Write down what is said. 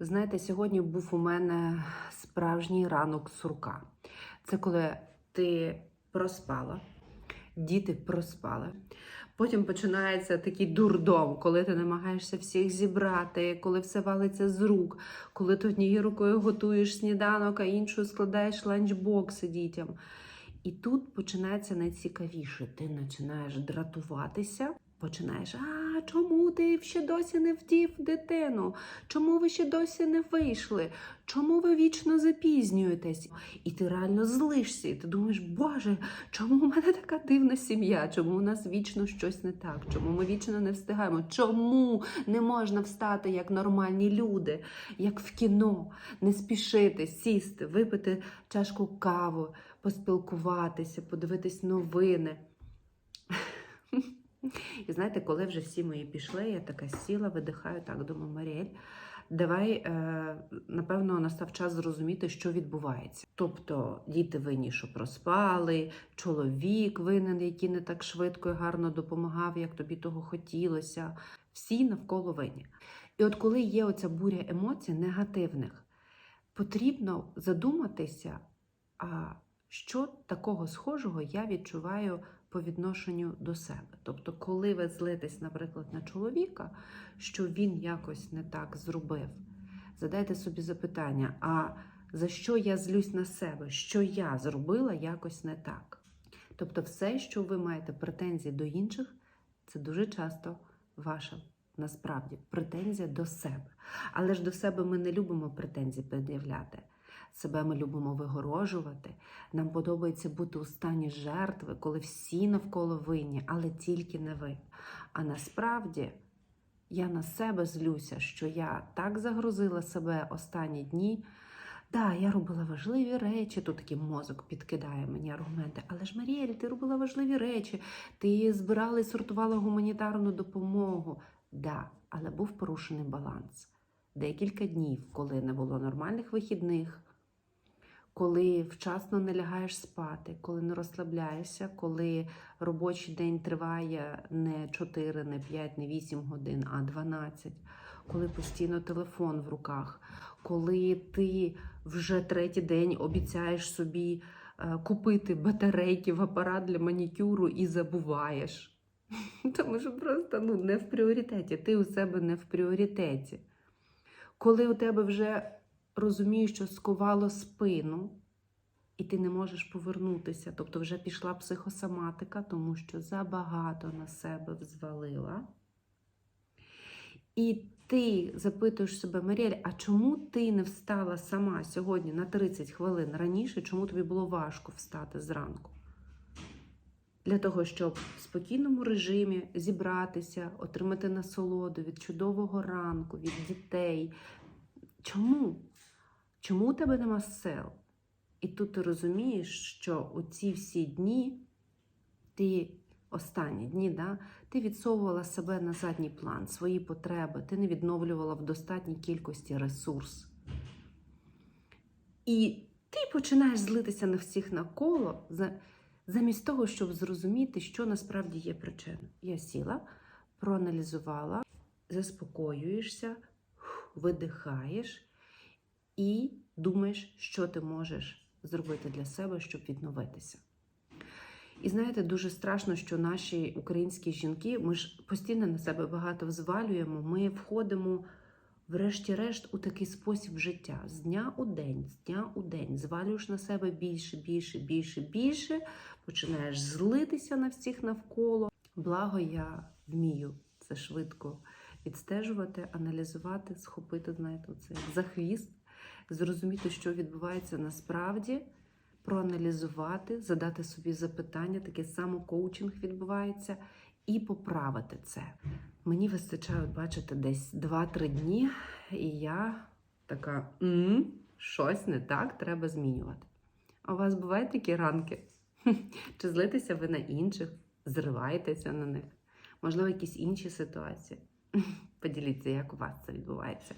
Знаєте, сьогодні був у мене справжній ранок сурка. Це коли ти проспала, діти проспали. Потім починається такий дурдом, коли ти намагаєшся всіх зібрати, коли все валиться з рук, коли ти однією рукою готуєш сніданок, а іншою складаєш ланчбокси дітям. І тут починається найцікавіше. Ти починаєш дратуватися, починаєш, а чому ти ще досі не вдів дитину? Чому ви ще досі не вийшли? Чому ви вічно запізнюєтесь? І ти реально злишся, і ти думаєш, Боже, чому в мене така дивна сім'я? Чому у нас вічно щось не так? Чому ми вічно не встигаємо? Чому не можна встати як нормальні люди, як в кіно, не спішити, сісти, випити чашку каву, поспілкуватися, подивитись новини? І знаєте, коли вже всі мої пішли, я така сіла, видихаю, так, думаю, Маріель, давай, е, напевно, настав час зрозуміти, що відбувається. Тобто діти винні, що проспали, чоловік винен, який не так швидко і гарно допомагав, як тобі того хотілося. Всі навколо винні. І от коли є оця буря емоцій негативних, потрібно задуматися, а що такого схожого я відчуваю по відношенню до себе. Тобто, коли ви злитесь, наприклад, на чоловіка, що він якось не так зробив, задайте собі запитання: а за що я злюсь на себе? Що я зробила якось не так? Тобто, все, що ви маєте претензії до інших, це дуже часто ваша. Насправді претензія до себе. Але ж до себе ми не любимо претензії пред'являти. Себе ми любимо вигорожувати. Нам подобається бути у стані жертви, коли всі навколо винні, але тільки не ви. А насправді я на себе злюся, що я так загрузила себе останні дні. Да, я робила важливі речі, тут такий мозок підкидає мені аргументи. Але ж Маріель, ти робила важливі речі, ти збирала і сортувала гуманітарну допомогу. Да, але був порушений баланс. Декілька днів, коли не було нормальних вихідних, коли вчасно не лягаєш спати, коли не розслабляєшся, коли робочий день триває не 4, не 5, не 8 годин, а 12, коли постійно телефон в руках, коли ти вже третій день обіцяєш собі е, купити батарейки в апарат для манікюру і забуваєш. Тому що просто ну, не в пріоритеті, ти у себе не в пріоритеті. Коли у тебе вже розумієш, що сковало спину, і ти не можеш повернутися, тобто вже пішла психосоматика, тому що забагато на себе взвалила. І ти запитуєш себе, Маріель, а чому ти не встала сама сьогодні на 30 хвилин раніше, чому тобі було важко встати зранку? Для того, щоб в спокійному режимі зібратися, отримати насолоду від чудового ранку, від дітей. Чому? Чому у тебе нема сил? І тут ти розумієш, що у ці всі дні, ти останні дні, да, ти відсовувала себе на задній план, свої потреби, ти не відновлювала в достатній кількості ресурс. І ти починаєш злитися на всіх навколо, замість того, щоб зрозуміти, що насправді є причиною. Я сіла, проаналізувала, заспокоюєшся, видихаєш і думаєш, що ти можеш зробити для себе, щоб відновитися. І знаєте, дуже страшно, що наші українські жінки, ми ж постійно на себе багато взвалюємо, ми входимо, врешті-решт, у такий спосіб життя. З дня у день, з дня у день, звалюєш на себе більше, більше, більше, більше, починаєш злитися на всіх навколо. Благо, я вмію це швидко відстежувати, аналізувати, схопити, знаєте, це за хвіст зрозуміти, що відбувається насправді, проаналізувати, задати собі запитання, таке само коучинг відбувається, і поправити це. Мені вистачає, от бачите, десь 2-3 дні, і я така, щось не так, треба змінювати. А у вас бувають такі ранки? Чи злитеся ви на інших, зриваєтеся на них? Можливо, якісь інші ситуації? Поділіться, як у вас це відбувається.